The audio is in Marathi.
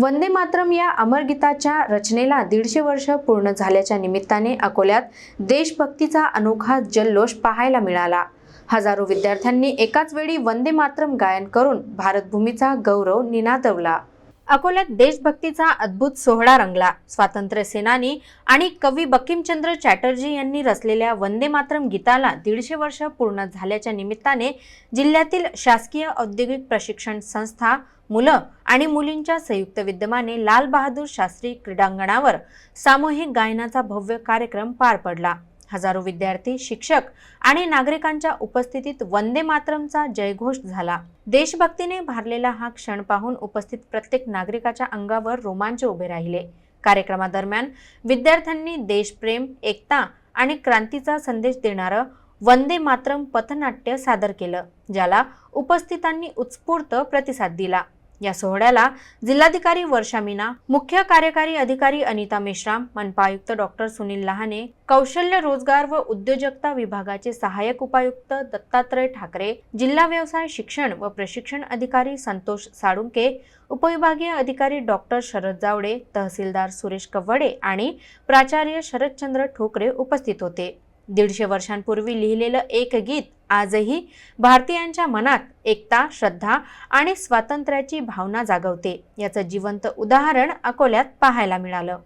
वंदे मातरम या अमर गीताच्या रचनेला दीडशे वर्ष पूर्ण झाल्याच्या निमित्ताने अकोल्यात देशभक्तीचा अनोखा जल्लोष पाहायला मिळाला. हजारो विद्यार्थ्यांनी एकाच वेळी वंदे मातरम गायन करून भारतभूमीचा गौरव निनादवला. अकोल्यात देशभक्तीचा अद्भुत सोहळा रंगला. स्वातंत्र्य सेनानी आणि कवी बकिमचंद्र चॅटर्जी यांनी रचलेल्या वंदे मातरम गीताला दीडशे वर्ष पूर्ण झाल्याच्या निमित्ताने जिल्ह्यातील शासकीय औद्योगिक प्रशिक्षण संस्था मुलं आणि मुलींच्या संयुक्त विद्यमाने लाल बहादूर शास्त्री क्रीडांगणावर सामूहिक गायनाचा भव्य कार्यक्रम पार पडला. हजारो विद्यार्थी शिक्षक आणि नागरिकांच्या उपस्थितीत वंदे मातरमचा जयघोष झाला. देशभक्तीने भारलेला हा क्षण पाहून उपस्थित प्रत्येक नागरिकाच्या अंगावर रोमांच उभे राहिले. कार्यक्रमादरम्यान विद्यार्थ्यांनी देशप्रेम एकता आणि क्रांतीचा संदेश देणारं वंदे मातरम पथनाट्य सादर केलं ज्याला उपस्थितांनी उत्स्फूर्त प्रतिसाद दिला. या सोहळ्याला जिल्हाधिकारी वर्षा मीना मुख्य कार्यकारी अधिकारी अनिता मेश्राम मनपा आयुक्त डॉक्टर सुनील लहाने कौशल्य रोजगार व उद्योजकता विभागाचे सहाय्यक उपायुक्त दत्तात्रय ठाकरे जिल्हा व्यवसाय शिक्षण व प्रशिक्षण अधिकारी संतोष साळुंके उपविभागीय अधिकारी डॉक्टर शरद जावडे तहसीलदार सुरेश कव्वडे आणि प्राचार्य शरदचंद्र ठोकरे उपस्थित होते. दीडशे वर्षांपूर्वी लिहिलेलं एक गीत आजही भारतीयांच्या मनात एकता श्रद्धा आणि स्वातंत्र्याची भावना जागवते. याचं जिवंत उदाहरण अकोल्यात पाहायला मिळालं.